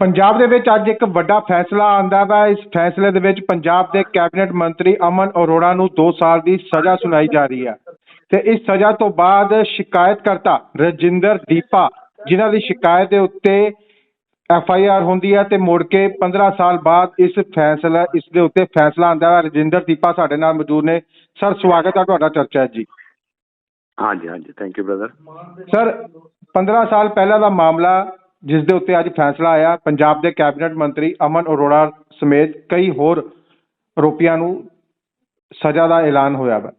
ਪੰਜਾਬ ਦੇ ਵਿੱਚ ਅੱਜ ਇੱਕ ਵੱਡਾ ਫੈਸਲਾ ਆਂਦਾ ਵਾ। ਇਸ ਫੈਸਲੇ ਦੇ ਵਿੱਚ ਪੰਜਾਬ ਦੇ ਕੈਬਨਿਟ ਮੰਤਰੀ ਅਮਨ ਅਰੋੜਾ ਨੂੰ 2 ਸਾਲ ਦੀ ਸਜ਼ਾ ਸੁਣਾਈ ਜਾ ਰਹੀ ਹੈ। ਤੇ ਇਸ ਸਜ਼ਾ ਤੋਂ ਬਾਅਦ ਸ਼ਿਕਾਇਤਕਰਤਾ ਰਜਿੰਦਰ ਦੀਪਾ ਜਿਨ੍ਹਾਂ ਦੀ ਸ਼ਿਕਾਇਤ ਦੇ ਉੱਤੇ ਐਫ ਆਈ ਆਰ ਹੁੰਦੀ ਹੈ ਤੇ ਮੁੜ ਕੇ 15 ਸਾਲ ਬਾਅਦ ਇਸ ਫੈਸਲਾ ਇਸ ਦੇ ਉੱਤੇ ਫੈਸਲਾ ਆਂਦਾ ਹੈ ਰਜਿੰਦਰ ਦੀਪਾ ਸਾਡੇ ਨਾਲ ਮੌਜੂਦ ਨੇ। ਸਰ ਸਵਾਗਤ ਹੈ ਤੁਹਾਡਾ ਚਰਚਾ ਜੀ। ਹਾਂਜੀ ਹਾਂਜੀ। ਥੈਂਕ ਯੂ ਬ੍ਰਦਰ ਸਰ 15 ਸਾਲ ਪਹਿਲਾਂ ਦਾ ਮਾਮਲਾ ਜਿਸ ਦੇ ਉੱਤੇ ਅੱਜ ਫੈਸਲਾ ਆਇਆ। ਪੰਜਾਬ ਦੇ ਕੈਬਨਿਟ ਮੰਤਰੀ ਅਮਨ ਅਰੋੜਾ ਸਮੇਤ ਕਈ ਹੋਰ ਆਰੋਪੀਆਂ ਨੂੰ ਸਜ਼ਾ ਦਾ ਐਲਾਨ ਹੋਇਆ ਵਾ।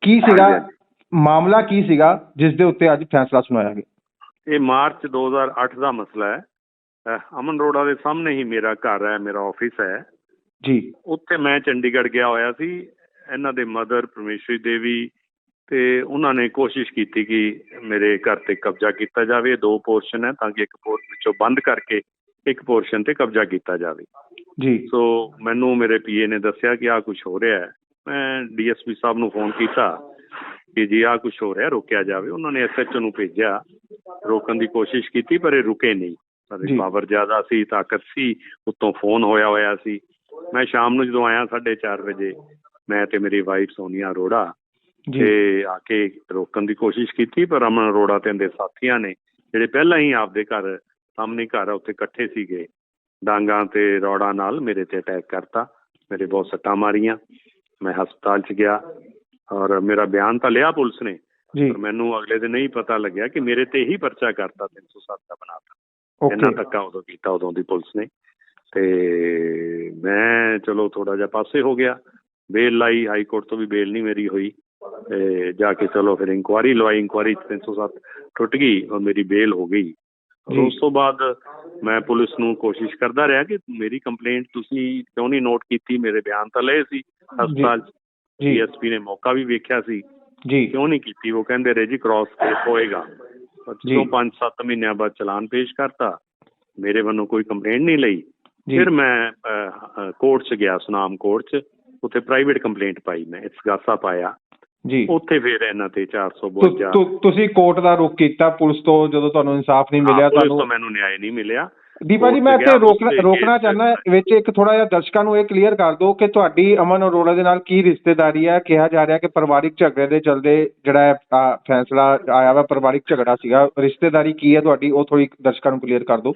ਕੀ ਸੀਗਾ। ਮਾਮਲਾ ਕੀ ਸੀਗਾ? ਜਿਸ ਦੇ ਉੱਤੇ ਅੱਜ ਫੈਸਲਾ ਸੁਣਾਇਆ ਗਿਆ। ਇਹ ਮਾਰਚ 2008 ਦਾ ਮਸਲਾ ਹੈ। ਅਮਨ ਰੋੜਾ ਦੇ ਸਾਹਮਣੇ ਹੀ ਮੇਰਾ ਘਰ ਹੈ ਮੇਰਾ ਆਫਿਸ ਹੈ। ਜੀ। ਉੱਥੇ ਮੈਂ ਚੰਡੀਗੜ੍ਹ ਗਿਆ ਹੋਇਆ ਸੀ। ਇਹਨਾਂ ਦੇ ਮਦਰ ਪਰਮੇਸ਼ਵਰੀ ਦੇਵੀ ਤੇ ਉਹਨਾਂ ਨੇ ਕੋਸ਼ਿਸ਼ ਕੀਤੀ ਕਿ ਮੇਰੇ ਘਰ ਤੇ ਕਬਜ਼ਾ ਕੀਤਾ ਜਾਵੇ ਦੋ ਪੋਰਸ਼ਨ ਹੈ ਤਾਂ ਕਿ ਇੱਕ ਪੋਰਸ਼ਨ ਵਿੱਚੋਂ ਬੰਦ ਕਰਕੇ ਇੱਕ ਪੋਰਸ਼ਨ ਤੇ ਕਬਜ਼ਾ ਕੀਤਾ ਜਾਵੇ। ਜੀ। ਸੋ ਮੈਨੂੰ ਮੇਰੇ ਪੀਏ ਨੇ ਦੱਸਿਆ ਕਿ ਆਹ ਕੁਝ ਹੋ ਰਿਹਾ ਹੈ। ਮੈਂ ਡੀਐਸਪੀ ਸਾਹਿਬ ਨੂੰ ਫੋਨ ਕੀਤਾ ਕਿ ਜੀ ਆਹ ਕੁਝ ਹੋ ਰਿਹਾ ਰੋਕਿਆ ਜਾਵੇ। ਉਹਨਾਂ ਨੇ ਐਸਐਚਓ ਨੂੰ ਭੇਜਿਆ। ਰੋਕਣ ਦੀ ਕੋਸ਼ਿਸ਼ ਕੀਤੀ ਪਰ ਇਹ ਰੁਕੇ ਨਹੀਂ। ਸਾਡੀ ਪਾਵਰ ਜ਼ਿਆਦਾ ਸੀ ਤਾਕਤ ਸੀ ਉੱਤੋਂ ਫੋਨ ਹੋਇਆ ਹੋਇਆ ਸੀ। ਮੈਂ ਸ਼ਾਮ ਨੂੰ ਜਦੋਂ ਆਇਆ 4:30 ਵਜੇ ਮੈਂ ਤੇ ਮੇਰੀ ਵਾਈਫ ਸੋਨੀਆ ਅਰੋੜਾ ਤੇ ਆ ਕੇ ਰੋਕਣ ਦੀ ਕੋਸ਼ਿਸ਼ ਕੀਤੀ ਪਰ ਅਮਨ ਅਰੋੜਾ ਤੇ ਇਹਦੇ ਸਾਥੀਆਂ ਨੇ ਜਿਹੜੇ ਪਹਿਲਾਂ ਹੀ ਆਪਦੇ ਘਰ ਸਾਹਮਣੇ ਘਰ ਉੱਥੇ ਇਕੱਠੇ ਸੀਗੇ। ਡਾਂਗਾਂ ਤੇ ਰੋੜਾ ਨਾਲ ਮੇਰੇ ਤੇ ਅਟੈਕ ਕਰਤਾ। ਮੇਰੇ ਬਹੁਤ ਸੱਟਾਂ ਮਾਰੀਆਂ। ਮੈਂ ਹਸਪਤਾਲ 'ਚ ਗਿਆ ਔਰ ਮੇਰਾ ਬਿਆਨ ਤਾਂ ਲਿਆ ਪੁਲਿਸ ਨੇ ਪਰ ਮੈਨੂੰ ਅਗਲੇ ਦਿਨ ਨਹੀਂ ਪਤਾ ਲੱਗਿਆ ਕਿ ਮੇਰੇ ਤੇ ਹੀ ਪਰਚਾ ਕਰਤਾ 307 ਦਾ ਬਣਾਤਾ ਇੰਨਾ ਓਕੇ। ਧੱਕਾ ਉਦੋਂ ਕੀਤਾ ਉਦੋਂ ਦੀ ਪੁਲਿਸ ਨੇ। ਤੇ ਮੈਂ ਚਲੋ ਥੋੜਾ ਜਿਹਾ ਪਾਸੇ ਹੋ ਗਿਆ। ਬੇਲ ਲਾਈ ਹਾਈ ਕੋਰਟ ਤੋਂ ਵੀ ਬੇਲ ਨਹੀਂ ਮੇਰੀ ਹੋਈ। ਤੇ ਜਾ ਕੇ ਚਲੋ ਫਿਰ ਇਨਕੁਆਰੀ ਲਵਾਈ ਇਨਕੁਆਰੀ 307 ਟੁੱਟ ਗਈ ਔਰ ਮੇਰੀ ਬੇਲ ਹੋ ਗਈ। ਜੀ। ਉਸ ਤੋਂ ਬਾਅਦ ਮੈਂ ਪੁਲਿਸ ਨੂੰ ਕੋਸ਼ਿਸ਼ ਕਰਦਾ ਰਿਹਾ ਕਿ ਮੇਰੀ ਕੰਪਲੇਂਟ ਤੁਸੀਂ ਕਿਉਂ ਨਹੀਂ ਨੋਟ ਕੀਤੀ? ਮੇਰੇ ਬਿਆਨ ਤਾਂ ਲਏ ਸੀ। ਹਸਪਤਾਲ ਜੀ। ਡੀਐਸਪੀ ਨੇ ਮੌਕਾ ਵੀ ਵੇਖਿਆ ਸੀ। ਜੀ। ਕਿਉਂ ਨਹੀਂ ਕੀਤੀ? ਉਹ ਕਹਿੰਦੇ ਰੇਜੀ ਕ੍ਰਾਸ ਕੇਸ ਹੋਏਗਾ। ਜੀ। ਜਦੋਂ 5-7 ਮਹੀਨਿਆਂ ਬਾਅਦ ਚਲਾਨ ਪੇਸ਼ ਕਰਤਾ ਮੇਰੇ ਵੱਲੋਂ ਕੋਈ ਕੰਪਲੇਂਟ ਨਹੀਂ ਲਈ। ਜੀ। ਫਿਰ ਮੈਂ ਕੋਰਟ 'ਚ ਗਿਆ ਸੁਨਾਮ ਕੋਰਟ 'ਚ। ਉੱਥੇ ਪ੍ਰਾਈਵੇਟ ਕੰਪਲੇਂਟ ਪਾਈ ਮੈਂ ਇਸਗਾਸਾ ਪਾਇਆ। ਜੀ। ਉੱਥੇ ਫਿਰ ਇਹਨਾਂ ਤੇ ਤੁ- 452 ਤੁ- ਤੁਸੀਂ ਕੋਰਟ ਦਾ ਰੁਖ ਕੀਤਾ ਪੁਲਿਸ ਤੋਂ ਜਦੋਂ ਤੁਹਾਨੂੰ ਇਨਸਾਫ ਨਹੀਂ ਮਿਲਿਆ ਤੁਹਾਨੂੰ ਤੋਂ ਮੈਨੂੰ ਨਿਆਂ ਨਹੀਂ ਮਿਲਿਆ। ਦੀਪਾ ਜੀ ਮੈਂ ਇੱਥੇ ਗਿਆ, ਰੋਕਣਾ case ਚਾਹੁੰਦਾ ਵਿੱਚ ਇੱਕ ਥੋੜਾ ਜਿਹਾ ਦਰਸ਼ਕਾਂ ਨੂੰ ਇਹ ਕਲੀਅਰ ਕਰ ਦਿਓ ਕਿ ਤੁਹਾਡੀ ਅਮਨ ਅਰੋੜਾ ਦੇ ਨਾਲ ਕੀ ਰਿਸ਼ਤੇਦਾਰੀ ਹੈ ਕਿਹਾ ਜਾ ਰਿਹਾ ਕਿ ਪਰਿਵਾਰਿਕ ਝਗੜੇ ਦੇ ਚਲਦੇ ਜਿਹੜਾ ਫੈਸਲਾ ਆਇਆ ਵਾ ਪਰਿਵਾਰਿਕ ਝਗੜਾ ਸੀਗਾ ਰਿਸ਼ਤੇਦਾਰੀ ਕੀ ਹੈ ਤੁਹਾਡੀ ਉਹ ਥੋੜੀ ਦਰਸ਼ਕਾਂ ਨੂੰ ਕਲੀਅਰ ਕਰ ਦਿਓ।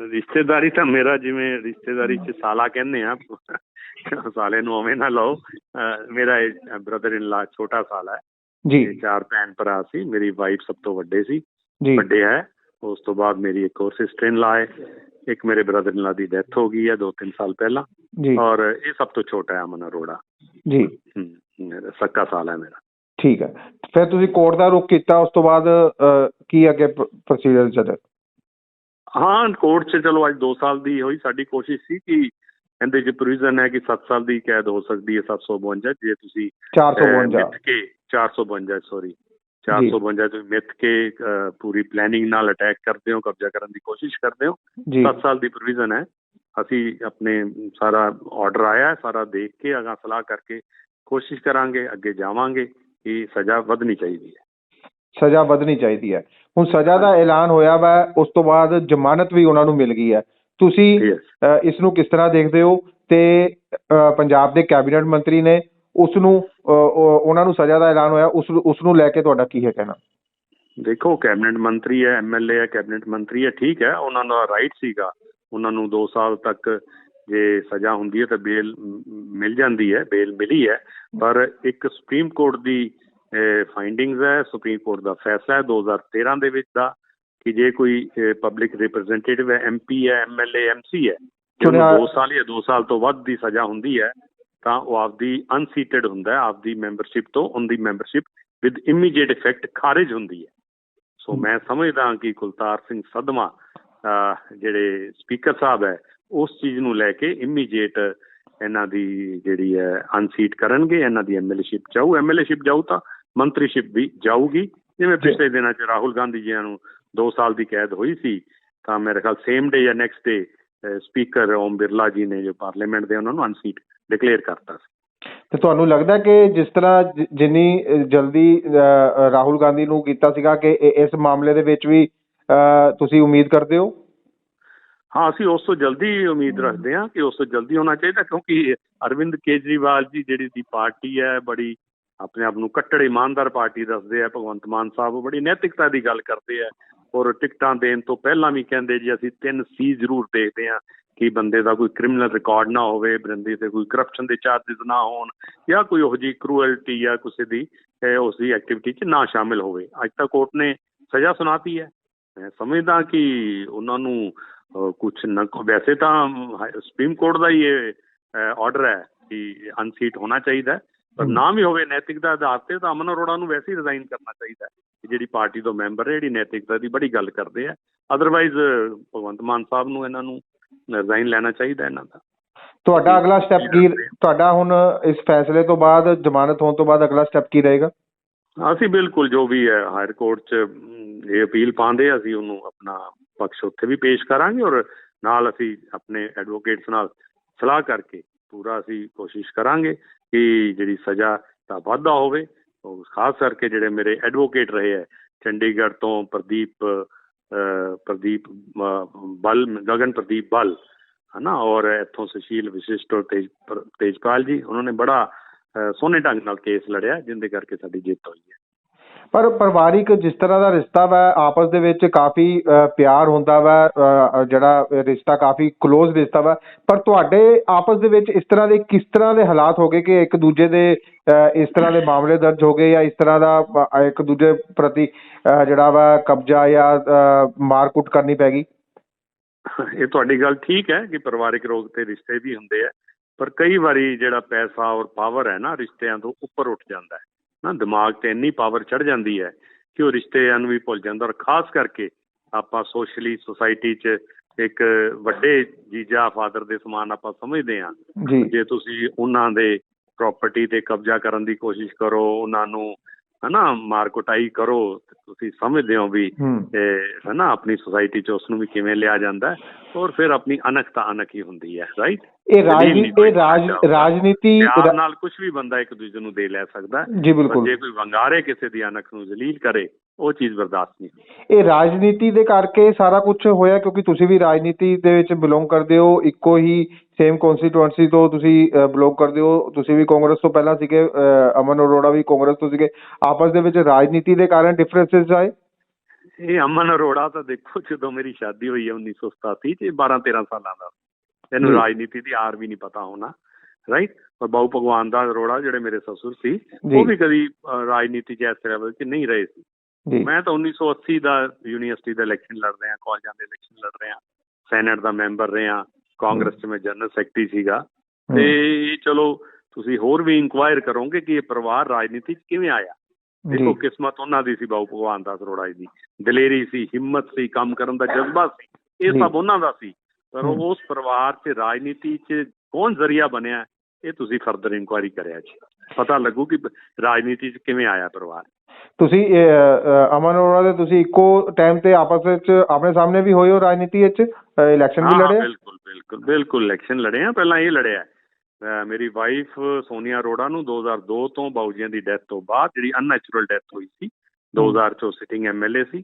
ਰਿਸ਼ਤੇਦਾਰੀ ਤਾਂ ਮੇਰਾ ਜਿਵੇਂ ਰਿਸ਼ਤੇਦਾਰੀ 'ਚ ਸਾਲਾ ਕਹਿੰਦੇ ਆ ਸਾਲੇ ਨੂੰ ਉਵੇਂ ਨਾ ਲਓ। ਮੇਰਾ ਬ੍ਰਦਰ ਇਨ ਲਾ ਛੋਟਾ ਸਾਲਾ ਹੈ। ਜੀ। ਚਾਰ ਭੈਣ ਭਰਾ ਸੀ। ਮੇਰੀ ਵਾਈਫ ਸਭ ਤੋਂ ਵੱਡੇ ਸੀ। ਵੱਡੇ ਹੈ। ਉਸ ਤੋਂ ਬਾਅਦ ਮੇਰੀ ਇੱਕ ਹੋਰ ਸਿਸਟਰ ਇਨ ਲਾ ਹੈ। ਇੱਕ ਮੇਰੇ ਬ੍ਰਦਰ ਇਨ ਲਾ ਦੀ ਡੈਥ ਹੋ ਗਈ ਹੈ ਦੋ ਤਿੰਨ ਸਾਲ ਪਹਿਲਾਂ। ਔਰ ਇਹ ਸਭ ਤੋਂ ਛੋਟਾ ਹੈ ਅਮਨ ਅਰੋੜਾ। ਜੀ। ਮੇਰਾ ਸੱਕਾ ਸਾਲ ਹੈ ਮੇਰਾ। ਠੀਕ ਹੈ। ਫਿਰ ਤੁਸੀਂ ਕੋਰਟ ਦਾ ਰੁਖ ਕੀਤਾ। ਉਸ ਤੋਂ ਬਾਅਦ ਕੀ ਅੱਗੇ ਪ੍ਰੋਸੀਜਰ ਚੱਲਿਆ ਹਾਂ ਕੋਰਟ 'ਚ ਚਲੋ ਅੱਜ 2 ਸਾਲ ਦੀ ਹੋਈ ਸਾਡੀ ਕੋਸ਼ਿਸ਼ ਸੀ ਕਿ ਇਹਦੇ 'ਚ ਪ੍ਰੋਵੀਜ਼ਨ ਹੈ ਕਿ 7 ਸਾਲ ਦੀ ਕੈਦ ਹੋ ਸਕਦੀ ਹੈ 752 ਜੇ ਤੁਸੀਂ ਅਹ, 452 ਮਿੱਥ ਕੇ 452 ਸੌਰੀ 452 ਤੁਸੀਂ ਮਿੱਥ ਕੇ ਪੂਰੀ ਪਲੈਨਿੰਗ ਨਾਲ ਅਟੈਕ ਕਰਦੇ ਹੋ ਕਬਜ਼ਾ ਕਰਨ ਦੀ ਕੋਸ਼ਿਸ਼ ਕਰਦੇ ਹੋ ਜੀ। 7 ਸਾਲ ਦੀ ਪ੍ਰੋਵੀਜ਼ਨ ਹੈ। ਅਸੀਂ ਆਪਣੇ ਸਾਰਾ ਆਰਡਰ ਆਇਆ ਸਾਰਾ ਦੇਖ ਕੇ ਅਗਾ ਸਲਾਹ ਕਰਕੇ ਕੋਸ਼ਿਸ਼ ਕਰਾਂਗੇ ਅੱਗੇ ਜਾਵਾਂਗੇ ਕਿ ਸਜ਼ਾ ਵਧਣੀ ਚਾਹੀਦੀ ਹੈ। ਸਜ਼ਾ ਵਧਣੀ ਚਾਹੀਦੀ ਹੈ। ਹੁਣ ਸਜ਼ਾ ਦਾ ਐਲਾਨ ਹੋਇਆ ਵਾ ਉਸ ਤੋਂ ਬਾਅਦ ਜ਼ਮਾਨਤ ਵੀ ਉਹਨਾਂ ਨੂੰ ਮਿਲ ਗਈ ਹੈ। ਤੁਸੀਂ ਇਸ ਨੂੰ ਕਿਸ ਤਰ੍ਹਾਂ ਦੇਖਦੇ ਹੋ? ਤੇ ਪੰਜਾਬ ਦੇ ਕੈਬਨਿਟ ਮੰਤਰੀ ਨੇ ਉਸ ਨੂੰ ਉਹਨਾਂ ਨੂੰ ਸਜ਼ਾ ਦਾ ਐਲਾਨ ਹੋਇਆ। ਉਸ ਨੂੰ- ਉਸ ਨੂੰ ਲੈ ਕੇ ਤੁਹਾਡਾ ਕੀ ਹੈ ਕਹਿਣਾ? ਦੇਖੋ ਕੈਬਨਿਟ ਮੰਤਰੀ ਹੈ ਐਮਐਲਏ ਹੈ ਕੈਬਨਿਟ ਮੰਤਰੀ ਹੈ ਠੀਕ ਹੈ। ਉਹਨਾਂ ਦਾ ਰਾਈਟ ਸੀਗਾ। ਉਹਨਾਂ ਨੂੰ 2 ਸਾਲ ਤੱਕ ਜੇ ਸਜ਼ਾ ਹੁੰਦੀ ਹੈ ਤਾਂ ਬੇਲ ਮਿਲ ਜਾਂਦੀ ਹੈ ਬੇਲ ਮਿਲੀ ਹੈ। ਪਰ ਇੱਕ ਸੁਪਰੀਮ ਕੋਰਟ ਦੀ ਫਾਈਂਡਿੰਗਸ ਹੈ ਸੁਪਰੀਮ ਕੋਰਟ ਦਾ ਫੈਸਲਾ ਹੈ 2013 ਦੇ ਵਿੱਚ ਦਾ ਕਿ ਜੇ ਕੋਈ ਪਬਲਿਕ ਰਿਪਰੈਜ਼ੈਂਟੇਟਿਵ ਹੈ ਐਮਪੀ ਹੈ ਐਮਐਲਏ ਐਮਸੀ ਹੈ ਚੁਣਿਆ- 2 ਸਾਲ ਜਾਂ 2 ਸਾਲ ਤੋਂ ਵੱਧ ਦੀ ਸਜ਼ਾ ਹੁੰਦੀ ਹੈ ਤਾਂ ਉਹ ਆਪਦੀ ਅਨਸੀਟਡ ਹੁੰਦਾ ਹੈ ਆਪਦੀ ਮੈਂਬਰਸ਼ਿਪ ਤੋਂ ਉਹਦੀ ਮੈਂਬਰਸ਼ਿਪ ਵਿਦ ਇਮੀਡੀਏਟ ਇਫੈਕਟ ਖਾਰਿਜ ਹੁੰਦੀ ਹੈ। ਸੋ ਮੈਂ ਸਮਝਦਾ ਹਾਂ ਕਿ ਕੁਲਤਾਰ ਸਿੰਘ ਸਦਮਾ ਜਿਹੜੇ ਸਪੀਕਰ ਸਾਹਿਬ ਹੈ ਉਸ ਚੀਜ਼ ਨੂੰ ਲੈ ਕੇ ਇਮੀਡੀਏਟ ਇਹਨਾਂ ਦੀ ਜਿਹੜੀ ਹੈ ਅਨਸੀਟ ਕਰਨਗੇ ਇਹਨਾਂ ਦੀ ਐਮਐਲਏਸ਼ਿਪ ਜਾਊ। ਐਮਐਲਏਸ਼ਿਪ ਜਾਊ ਤਾਂ ਮੰਤਰੀਸ਼ਿਪ ਵੀ ਜਾਊਗੀ। ਜਿਵੇਂ। ਪਿਛਲੇ ਦਿਨਾਂ 'ਚ ਰਾਹੁਲ ਗਾਂਧੀ ਜੀ ਨੂੰ 2 ਸਾਲ ਦੀ ਕੈਦ ਹੋਈ ਸੀ ਤਾਂ ਮੇਰੇ ਖਿਆਲ ਸੇਮ ਡੇ ਜਾਂ next day speaker Om Birla ji ਨੇ ਜੋ ਪਾਰਲੀਮੈਂਟ ਦੇ ਉਹਨਾਂ ਨੂੰ ਅਨਸੀਟ ਡਿਕਲੇਅਰ ਕਰਤਾ ਸੀ। ਤੇ ਤੁਹਾਨੂੰ ਲੱਗਦਾ ਕਿ ਜਿਸ ਤਰ੍ਹਾਂ ਜਿੰਨੀ ਜਲਦੀ ਰਾਹੁਲ ਗਾਂਧੀ ਨੂੰ ਕੀਤਾ ਸੀਗਾ ਕਿ ਇਸ ਮਾਮਲੇ ਦੇ ਵਿੱਚ ਵੀ ਤੁਸੀਂ ਉਮੀਦ ਕਰਦੇ ਹੋ? ਹਾਂ ਅਸੀਂ ਉਸ ਤੋਂ ਜਲਦੀ ਉਮੀਦ ਰੱਖਦੇ ਹਾਂ ਕਿ ਉਸ ਤੋਂ ਜਲਦੀ ਹੋਣਾ ਚਾਹੀਦਾ ਕਿਉਂਕਿ ਅਰਵਿੰਦ ਕੇਜਰੀਵਾਲ ਜੀ ਜਿਹੜੀ ਦੀ ਪਾਰਟੀ ਹੈ ਬੜੀ ਆਪਣੇ ਆਪ ਨੂੰ ਕੱਟੜ ਇਮਾਨਦਾਰ ਪਾਰਟੀ ਦੱਸਦੇ ਆ ਭਗਵੰਤ ਮਾਨ ਸਾਹਿਬ ਉਹ ਬੜੀ ਨੈਤਿਕਤਾ ਦੀ ਗੱਲ ਕਰਦੇ ਆ ਔਰ ਟਿਕਟਾਂ ਦੇਣ ਤੋਂ ਪਹਿਲਾਂ ਵੀ ਕਹਿੰਦੇ ਜੀ ਅਸੀਂ ਤਿੰਨ ਸੀ ਜ਼ਰੂਰ ਦੇਖਦੇ ਹਾਂ ਕਿ ਬੰਦੇ ਦਾ ਕੋਈ ਕ੍ਰਿਮੀਨਲ ਰਿਕਾਰਡ ਨਾ ਹੋਵੇ ਬੰਦੇ ਤੇ ਕੋਈ ਕਰਪਸ਼ਨ ਦੇ ਚਾਰजेस ਨਾ ਹੋਣ ਜਾਂ ਕੋਈ ਉਹ ਜੀ ਕਰੂਅਲਟੀ ਜਾਂ ਕਿਸੇ ਦੀ ਅਹ, ਉਸ ਦੀ ਐਕਟੀਵਿਟੀ 'ਚ ਨਾ ਸ਼ਾਮਿਲ ਹੋਵੇ। ਅੱਜ ਤੱਕ ਕੋਰਟ ਨੇ ਸਜ਼ਾ ਸੁਣਾਤੀ ਹੈ। ਮੈਂ ਸਮਝਦਾ ਕਿ ਉਹਨਾਂ ਨੂੰ ਕੁਝ ਨਾ ਵੈਸੇ ਤਾਂ ਸੁਪਰੀਮ ਕੋਰਟ ਦਾ ਹੀ ਇਹ ਆਰਡਰ ਹੈ ਕਿ ਅਨਸੀਟ ਹੋਣਾ ਚਾਹੀਦਾ ਪਰ। ਨਾ ਵੀ ਹੋਵੇ ਨੈਤਿਕਤਾ ਦੇ ਆਧਾਰ ਤੇ ਤਾਂ ਅਮਨ ਅਰੋੜਾ ਨੂੰ ਵੈਸੇ ਹੀ ਰਿਜ਼ਾਈਨ ਕਰਨਾ ਚਾਹੀਦਾ ਜਿਹੜੀ ਪਾਰਟੀ ਤੋਂ ਮੈਂਬਰ ਹੈ ਜਿਹੜੀ ਨੈਤਿਕਤਾ ਦੀ ਬੜੀ ਗੱਲ ਕਰਦੇ ਆ। ਅਦਰਵਾਈਜ਼ ਭਗਵੰਤ ਮਾਨ ਸਾਹਿਬ ਨੂੰ ਇਹਨਾਂ ਨੂੰ ਰਿਜ਼ਾਈਨ ਲੈਣਾ ਚਾਹੀਦਾ ਇਹਨਾਂ ਦਾ। ਤੁਹਾਡਾ ਅਗਲਾ ਸਟੈਪ ਕੀ ਤੁਹਾਡਾ ਹੁਣ ਇਸ ਫੈਸਲੇ ਤੋਂ ਬਾਅਦ ਜ਼ਮਾਨਤ ਹੋਣ ਤੋਂ ਬਾਅਦ ਅਗਲਾ ਸਟੈਪ ਕੀ ਰਹੇਗਾ? ਅਸੀਂ ਬਿਲਕੁਲ ਜੋ ਵੀ ਹੈ ਹਾਇਰ ਕੋਰਟ 'ਚ ਇਹ ਅਪੀਲ ਪਾਉਂਦੇ ਅਸੀਂ ਉਹਨੂੰ ਆਪਣਾ ਪਕਸ਼ ਉੱਥੇ ਵੀ ਪੇਸ਼ ਕਰਾਂਗੇ ਔਰ ਨਾਲ ਅਸੀਂ ਆਪਣੇ ਐਡਵੋਕੇਟਸ ਨਾਲ ਸਲਾਹ ਕਰਕੇ ਪੂਰਾ ਅਸੀਂ ਕੋਸ਼ਿਸ਼ ਕਰਾਂਗੇ ਕਿ ਜਿਹੜੀ ਸਜ਼ਾ ਦਾ ਵਾਧਾ ਹੋਵੇ। ਖਾਸ ਕਰਕੇ ਜਿਹੜੇ ਮੇਰੇ ਐਡਵੋਕੇਟ ਰਹੇ ਹੈ, ਚੰਡੀਗੜ੍ਹ ਤੋਂ ਪ੍ਰਦੀਪ ਪ੍ਰਦੀਪ ਬਲ, ਗਗਨ ਪ੍ਰਦੀਪ ਬਲ, ਹਨਾ? ਔਰ ਇੱਥੋਂ ਸੁਸ਼ੀਲ ਵਿਸ਼ਿਸ਼ਟ ਔਰ ਤੇਜ, ਤੇਜਪਾਲ ਜੀ, ਉਹਨਾਂ ਨੇ ਬੜਾ ਸੋਹਣੇ ਢੰਗ ਨਾਲ ਕੇਸ ਲੜਿਆ, ਜਿੰਦੇ ਕਰਕੇ ਸਾਡੀ ਜਿੱਤ ਹੋਈ ਹੈ। ਪਰ ਪਰਿਵਾਰਿਕ ਜਿਸ ਤਰ੍ਹਾਂ ਦਾ ਰਿਸ਼ਤਾ ਵਾ ਆਪਸ ਦੇ ਵਿੱਚ ਕਾਫੀ ਪਿਆਰ ਹੁੰਦਾ ਵਾ ਜਿਹੜਾ ਰਿਸ਼ਤਾ ਕਾਫੀ ক্লোਜ਼ ਰਿਸ਼ਤਾ ਵਾ। ਪਰ ਤੁਹਾਡੇ ਆਪਸ ਦੇ ਵਿੱਚ ਇਸ ਤਰ੍ਹਾਂ ਦੇ ਕਿਸ ਤਰ੍ਹਾਂ ਦੇ ਹਾਲਾਤ ਹੋ ਗਏ ਕਿ ਇੱਕ ਦੂਜੇ ਦੇ ਇਸ ਤਰ੍ਹਾਂ ਦੇ ਮਾਮਲੇ ਦਰਜ ਹੋ ਗਏ ਜਾਂ ਇਸ ਤਰ੍ਹਾਂ ਦਾ ਇੱਕ ਦੂਜੇ ਪ੍ਰਤੀ ਜਿਹੜਾ ਵਾ ਕਬਜ਼ਾ ਜਾਂ ਅ, ਮਾਰਕੁੱਟ ਕਰਨੀ ਪੈ ਗਈ? ਇਹ ਤੁਹਾਡੀ ਗੱਲ ਠੀਕ ਹੈ ਕਿ ਪਰਿਵਾਰਿਕ ਰੋਗ ਤੇ ਰਿਸ਼ਤੇ ਵੀ ਹੁੰਦੇ ਆ ਪਰ ਕਈ ਵਾਰੀ ਜਿਹੜਾ ਪੈਸਾ ਔਰ ਪਾਵਰ ਹੈ ਨਾ ਰਿਸ਼ਤਿਆਂ ਤੋਂ ਉੱਪਰ ਉੱਠ ਜਾਂਦਾ ਹੈ। ਨਾ ਦਿਮਾਗ ਤੇ ਇੰਨੀ ਪਾਵਰ ਚੜ ਜਾਂਦੀ ਹੈ ਕਿ ਉਹ ਰਿਸ਼ਤਿਆਂ ਨੂੰ ਵੀ ਭੁੱਲ ਜਾਂਦਾ ਔਰ ਖਾਸ ਕਰਕੇ ਆਪਾਂ ਸੋਸ਼ਲੀ ਸੁਸਾਇਟੀ 'ਚ ਇੱਕ ਵੱਡੇ ਜੀਜਾ ਫਾਦਰ ਦੇ ਸਮਾਨ ਆਪਾਂ ਸਮਝਦੇ ਹਾਂ। ਜੀ। ਜੇ ਤੁਸੀਂ ਉਹਨਾਂ ਦੇ ਪ੍ਰਾਪਰਟੀ ਤੇ ਕਬਜ਼ਾ ਕਰਨ ਦੀ ਕੋਸ਼ਿਸ਼ ਕਰੋ ਉਹਨਾਂ ਨੂੰ ਹਨਾ ਮਾਰ ਕੁਟਾਈ ਕਰੋ ਤੁਸੀਂ ਸਮਝਦੇ ਹੋ ਵੀ ਇਹ ਹੈ ਨਾ ਆਪਣੀ ਸੁਸਾਇਟੀ 'ਚ ਉਸ ਨੂੰ ਵੀ ਕਿਵੇਂ ਲਿਆ ਜਾਂਦਾ ਔਰ ਫਿਰ ਆਪਣੀ ਅਨਖ ਤਾਂ ਅਨਖ ਹੀ ਹੁੰਦੀ ਹੈ ਰਾਈਟ ਇਹ ਰਾਜਨੀਤੀ ਇਹ ਰਾਜਨੀਤੀ ਨਾਲ ਕੁਝ ਵੀ ਬੰਦਾ ਇੱਕ ਦੂਜੇ ਨੂੰ ਦੇ ਲੈ ਸਕਦਾ ਜੀ ਕੋਈ ਵੰਗਾਰੇ ਕਿਸੇ ਦੀ ਅਨਖ ਨੂੰ ਜ਼ਲੀਲ ਕਰੇ ਉਹ ਚੀਜ਼ ਬਰਦਾਸ਼ਤ ਨਹੀਂ। ਇਹ ਰਾਜਨੀਤੀ ਦੇ ਕਰਕੇ ਸਾਰਾ ਕੁਝ ਹੋਇਆ ਕਿਉਂਕਿ ਤੁਸੀਂ ਵੀ ਰਾਜਨੀਤੀ ਦੇ ਵਿੱਚ ਬਿਲੋਂਗ ਕਰਦੇ ਹੋ ਇੱਕੋ ਹੀ ਸੇਮ ਕਨਸਟੀਟੂਐਂਸੀ ਤੋਂ ਤੁਸੀਂ ਬਿਲੋਂਗ ਕਰਦੇ ਹੋ ਤੁਸੀਂ ਵੀ ਕਾਂਗਰਸ ਤੋਂ ਪਹਿਲਾਂ ਸੀਗੇ ਅਮਨ ਅਰੋੜਾ ਵੀ ਕਾਂਗਰਸ ਤੋਂ ਸੀਗੇ ਆਪਸ ਦੇ ਵਿੱਚ ਰਾਜਨੀਤੀ ਦੇ ਕਾਰਨ ਡਿਫਰੈਂਸਸ ਆਏ ਇਹ ਅਮਨ ਅਰੋੜਾ ਤਾਂ ਦੇਖੋ ਜਦੋਂ ਮੇਰੀ ਸ਼ਾਦੀ ਹੋਈ ਹੈ 1987 ਚ 12 13 ਸਾਲਾਂ ਦਾ ਇਹਨੂੰ। ਰਾਜਨੀਤੀ ਦੀ ਆਰ ਵੀ ਨਹੀਂ ਪਤਾ ਹੋਣਾ ਰਾਈਟ ਔਰ ਬਾਉ ਭਗਵਾਨ ਦਾ ਅਰੋੜਾ ਜਿਹੜੇ ਮੇਰੇ ਸਸੁਰ ਸੀ। ਉਹ ਵੀ ਕਦੀ ਰਾਜਨੀਤੀ 'ਚ ਇਸ ਲੈਵਲ 'ਚ ਨਹੀਂ ਰਹੇ ਸੀ ਮੈਂ ਤਾਂ 1980 ਦਾ ਯੂਨੀਵਰਸਿਟੀ ਦਾ ਇਲੈਕਸ਼ਨ ਲੜ ਰਿਹਾ ਕਾਲਜਾਂ ਦੇ ਇਲੈਕਸ਼ਨ ਲੜ ਰਿਹਾ ਸੈਨੇਟ ਦਾ ਮੈਂਬਰ ਰਿਹਾ ਕਾਂਗਰਸ 'ਚ ਮੈਂ ਜਨਰਲ ਸੈਕਟਰੀ ਸੀਗਾ। ਤੇ ਚਲੋ ਤੁਸੀਂ ਹੋਰ ਵੀ ਇਨਕੁਆਇਰ ਕਰੋਗੇ ਕਿ ਇਹ ਪਰਿਵਾਰ ਰਾਜਨੀਤੀ 'ਚ ਕਿਵੇਂ ਆਇਆ? ਦੇਖੋ ਕਿਸਮਤ ਉਹਨਾਂ ਦੀ ਸੀ ਬਾਉ ਭਗਵਾਨ ਦਾਸ ਅਰੋੜਾ ਜੀ ਦੀ। ਦਲੇਰੀ ਸੀ ਹਿੰਮਤ ਸੀ ਕੰਮ ਕਰਨ ਦਾ ਜਜ਼ਬਾ ਸੀ ਇਹ। ਸਭ ਉਹਨਾਂ ਦਾ ਸੀ। ਪਰ। ਉਸ ਪਰਿਵਾਰ 'ਚ ਰਾਜਨੀਤੀ 'ਚ ਕੌਣ ਜ਼ਰੀਆ ਬਣਿਆ ਇਹ ਤੁਸੀਂ ਫਰਦਰ ਇਨਕੁਆਇਰੀ ਕਰਿਆ ਜੀ। ਪਤਾ ਲੱਗੂ ਕਿ ਰਾਜਨੀਤੀ 'ਚ ਕਿਵੇਂ ਆਇਆ ਪਰਿਵਾਰ। ਤੁਸੀਂ ਅਮਨ ਅਰੋੜਾ ਦੇ ਤੁਸੀਂ ਇੱਕੋ ਟਾਈਮ ਤੇ ਆਪਸ ਵਿੱਚ ਆਪਣੇ ਸਾਹਮਣੇ ਵੀ ਹੋਏ ਹੋ ਰਾਜਨੀਤੀ ਵਿੱਚ? ਇਲੈਕਸ਼ਨ ਵੀ ਹਾਂ, ਲੜੇ? ਬਿਲਕੁਲ ਬਿਲਕੁਲ ਬਿਲਕੁਲ ਇਲੈਕਸ਼ਨ ਲੜੇ ਆ ਪਹਿਲਾਂ ਇਹ ਲੜਿਆ। ਅਹ ਮੇਰੀ ਵਾਈਫ ਸੋਨੀਆ ਅਰੋੜਾ ਨੂੰ 2002 ਤੋਂ ਬਾਊਜੀਆਂ ਦੀ ਡੈਥ ਤੋਂ ਬਾਅਦ ਜਿਹੜੀ ਅਨਨੈਚੁਰਲ ਡੈਥ ਹੋਈ ਸੀ 2000 ਚੋਂ ਸਿਟਿੰਗ ਐਮਐਲਏ ਸੀ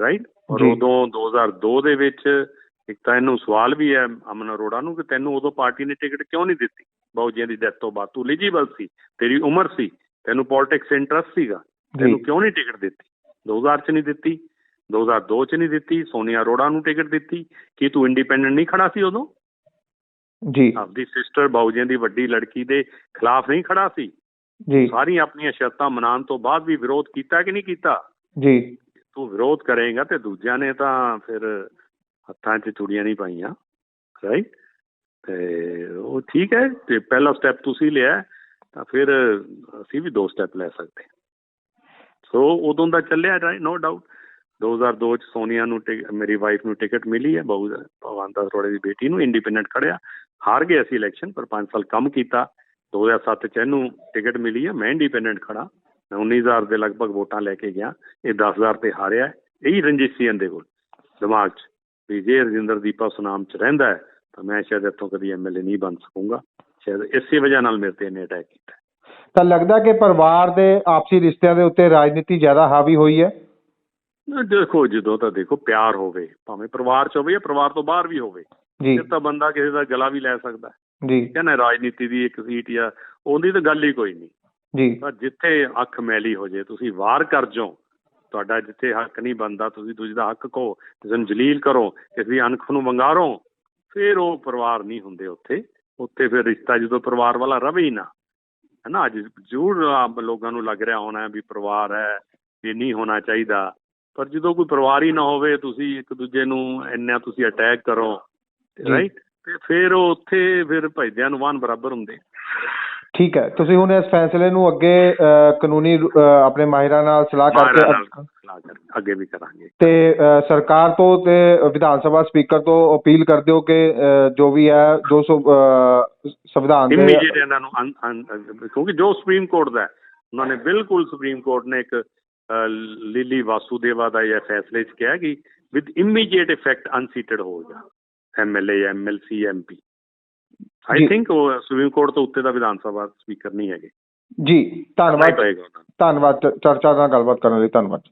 ਰਾਈਟ ਔਰ ਜੀ। ਉਦੋਂ 2002 ਦੇ ਵਿੱਚ ਇੱਕ ਤਾਂ ਇਹਨੂੰ ਸਵਾਲ ਵੀ ਹੈ ਅਮਨ ਅਰੋੜਾ ਨੂੰ ਕਿ ਤੈਨੂੰ ਉਦੋਂ ਪਾਰਟੀ ਨੇ ਟਿਕਟ ਕਿਉਂ ਨਹੀਂ ਦਿੱਤੀ? ਬਾਊਜੀਆਂ ਦੀ ਡੈਥ ਤੋਂ ਬਾਅਦ ਤੂੰ ਐਲੀਜੀਬਲ ਸੀ ਤੇਰੀ ਉਮਰ ਸੀ ਤੈਨੂੰ ਪੋਲਿਟਿਕਸ ਇੰਟਰਸਟ ਸੀਗਾ। ਤੈਨੂੰ ਕਿਉਂ ਨਹੀਂ ਟਿਕਟ ਦਿੱਤੀ? 2000 ਚ ਨਹੀਂ ਦਿੱਤੀ 2002 ਚ ਨਹੀਂ ਦਿੱਤੀ ਸੋਨੀਆ ਅਰੋੜਾ ਨੂੰ ਟਿਕਟ ਦਿੱਤੀ। ਕੀ ਤੂੰ ਇੰਡੀਪੈਂਡੈਂਟ ਨਹੀਂ ਖੜਾ ਸੀ ਉਦੋਂ? ਜੀ। ਆਪਦੀ ਸਿਸਟਰ ਬਾਊਜੀਆਂ ਦੀ ਵੱਡੀ ਲੜਕੀ ਦੇ ਖਿਲਾਫ ਨਹੀਂ ਖੜਾ ਸੀ? ਜੀ। ਸਾਰੀਆਂ ਆਪਣੀਆਂ ਸ਼ਰਤਾਂ ਮਨਾਉਣ ਤੋਂ ਬਾਅਦ ਵੀ ਵਿਰੋਧ ਕੀਤਾ ਕਿ ਨਹੀਂ ਕੀਤਾ? ਜੀ। ਤੂੰ ਵਿਰੋਧ ਕਰੇਗਾ ਤੇ ਦੂਜਿਆਂ ਨੇ ਤਾਂ ਫਿਰ ਹੱਥਾਂ 'ਚ ਚੂੜੀਆਂ ਨਹੀਂ ਪਾਈਆਂ ਰਾਈਟ ਤੇ ਉਹ ਠੀਕ ਹੈ ਤੇ ਪਹਿਲਾ ਸਟੈਪ ਤੁਸੀਂ ਲਿਆ ਤਾਂ ਫਿਰ ਅਸੀਂ ਵੀ ਦੋ ਸਟੈਪ ਲੈ ਸਕਦੇ ਹਾਂ। ਸੋ ਉਦੋਂ ਦਾ ਚੱਲਿਆ ਰਾਈਟ ਨੋ ਡਾਊਟ 2002 ਚ ਸੋਨੀਆ ਨੂੰ ਟਿਕ- ਮੇਰੀ ਵਾਈਫ ਨੂੰ ਟਿਕਟ ਮਿਲੀ ਹੈ ਬਹੁਤ ਭਗਵਾਨ ਦਾਸ ਦੀ ਬੇਟੀ ਨੂੰ ਇੰਡੀਪੈਂਡੈਂਟ ਖੜਿਆ। ਹਾਰ ਗਏ ਅਸੀਂ ਇਲੈਕਸ਼ਨ ਪਰ 5 ਸਾਲ ਕੰਮ ਕੀਤਾ। 2007 ਚ ਇਹਨੂੰ ਟਿਕਟ ਮਿਲੀ ਹੈ, ਮੈਂ ਇੰਡੀਪੈਂਡੈਂਟ ਖੜਾ ਮੈਂ 19000 ਦੇ ਲਗਭਗ ਵੋਟਾਂ ਲੈ ਕੇ ਗਿਆ। ਇਹ 10000 ਤੇ ਹਾਰਿਆ ਇਹੀ ਰੰਜਿਸ਼ ਸੀ ਇਹਦੇ ਕੋਲ, ਦਿਮਾਗ 'ਚ, ਵੀ ਜੇ ਰਜਿੰਦਰ ਦੀਪਾ ਸੁਨਾਮ 'ਚ ਰਹਿੰਦਾ ਹੈ, ਤਾਂ ਮੈਂ ਸ਼ਾਇਦ ਇੱਥੋਂ ਕਦੀ ਐਮਐਲਏ ਨਹੀਂ ਬਣ ਸਕੂੰਗਾ। ਸ਼ਾਇਦ ਇਸੇ ਵਜ੍ਹਾ ਨਾਲ ਮੇਰੇ ਤੇ ਇਹਨੇ ਅਟੈਕ ਕੀਤਾ। ਤਾਂ ਲੱਗਦਾ ਕਿ ਪਰਿਵਾਰ ਦੇ ਆਪਸੀ ਰਿਸ਼ਤਿਆਂ ਦੇ ਉੱਤੇ ਰਾਜਨੀਤੀ ਜ਼ਿਆਦਾ ਹਾਵੀ ਹੋਈ ਹੈ? ਦੇਖੋ ਜਦੋਂ ਤਾਂ ਦੇਖੋ ਪਿਆਰ ਹੋਵੇ ਭਾਵੇਂ ਪਰਿਵਾਰ ਚ ਹੋਵੇ ਜਾਂ ਪਰਿਵਾਰ ਤੋਂ ਬਾਹਰ ਵੀ ਹੋਵੇ ਜੀ। ਤਾਂ ਬੰਦਾ ਕਿਸੇ ਦਾ ਗਲਾ ਵੀ ਲੈ ਸਕਦਾ। ਜੀ। ਨਾ ਰਾਜਨੀਤੀ ਦੀ ਇੱਕ ਸੀਟ ਜਾਂ ਉਹਦੀ ਤਾਂ ਗੱਲ ਹੀ ਕੋਈ ਨਹੀਂ। ਜੀ। ਪਰ ਜਿੱਥੇ ਅੱਖ ਮੈਲੀ ਹੋ ਜੇ ਤੁਸੀਂ ਵਾਰ ਕਰ ਜਾਓ। ਤੁਹਾਡਾ ਜਿੱਥੇ ਹੱਕ ਨਹੀਂ ਬਣਦਾ ਤੁਸੀਂ ਦੂਜੇ ਦਾ ਹੱਕ ਕਹੋ ਕਿਸੇ ਨੂੰ ਜਲੀਲ ਕਰੋ ਕਿਸੇ ਦੀ ਅਣਖ ਨੂੰ ਵੰਗਾਰੋ ਫਿਰ ਉਹ ਪਰਿਵਾਰ ਨਹੀਂ ਹੁੰਦੇ ਉੱਥੇ। ਉੱਥੇ ਫਿਰ ਰਿਸ਼ਤਾ ਜਦੋਂ ਪਰਿਵਾਰ ਵਾਲਾ ਰਵੇ ਹੀ ਨਾ। ਹੈ ਨਾ ਅੱਜ ਜ਼ਰੂਰ ਲੋਕਾਂ ਨੂੰ ਲੱਗ ਰਿਹਾ ਹੋਣਾ ਵੀ ਪਰਿਵਾਰ ਹੈ ਇਹ ਨਹੀਂ ਹੋਣਾ ਚਾਹੀਦਾ। ਪਰ ਜਦੋਂ ਕੋਈ ਪਰਿਵਾਰ ਹੀ ਨਾ ਹੋਵੇ ਤੁਸੀਂ ਇੱਕ ਦੂਜੇ ਨੂੰ ਇੰਨਾ ਤੁਸੀਂ ਅਟੈਕ ਕਰੋ। ਰਾਈਟ ਤੇ ਫਿਰ ਉਹ ਉੱਥੇ ਫਿਰ ਭਾਈਦਿਆਂ ਨੂੰ ਵਾਨ ਬਰਾਬਰ ਹੁੰਦੇ। ਠੀਕ ਹੈ। ਤੁਸੀਂ ਹੁਣ ਇਸ ਫੈਸਲੇ ਨੂੰ ਅੱਗੇ ਕਾਨੂੰਨੀ ਆਪਣੇ ਮਾਹਿਰਾਂ ਨਾਲ ਸਲਾਹ ਕਰਕੇ ਮਾਹਿਰਾਂ ਨਾਲ ਅੱਗ- ਸਲਾਹ ਕਰ ਅੱਗੇ ਵੀ ਕਰਾਂਗੇ। ਤੇ ਅ, ਸਰਕਾਰ ਤੋਂ ਤੇ ਵਿਧਾਨ ਸਭਾ ਸਪੀਕਰ ਤੋਂ ਅਪੀਲ ਕਰਦੇ ਹੋ ਕਿ ਅ, ਜੋ ਵੀ ਹੈ ਜੋ ਸੋ ਅ, ਸੰਵਿਧਾਨ ਦੇ ਇਮੀਡੀਏਟ ਇਹਨਾਂ ਨੂੰ ਅਨ- ਅਨ- ਕਿਉਂਕਿ ਜੋ ਸੁਪਰੀਮ ਕੋਰਟ ਦਾ ਹੈ, ਉਹਨਾਂ ਨੇ ਬਿਲਕੁਲ ਸੁਪਰੀਮ ਕੋਰਟ ਨੇ ਇੱਕ ਅ, ਲਿਲੀ ਵਾਸੂਦੇਵਾ ਦਾ ਇਹ ਫੈਸਲੇ 'ਚ ਕਿਹਾ ਕਿ ਵਿਦ ਇਮੀਡੀਏਟ ਇਫੈਕਟ ਅਨਸੀਟਡ ਹੋਊਗਾ MLA MLC MP. I think ਉਹ ਸੁਪਰੀਮ ਕੋਰਟ ਤੋਂ ਉੱਤੇ ਦਾ ਵਿਧਾਨ ਸਭਾ ਸਪੀਕਰ ਨਹੀਂ ਹੈਗੇ। ਜੀ ਧੰਨਵਾਦ। ਧੰਨਵਾਦ। ਚਰਚਾ ਨਾਲ ਗੱਲਬਾਤ ਕਰਨ ਲਈ ਧੰਨਵਾਦ।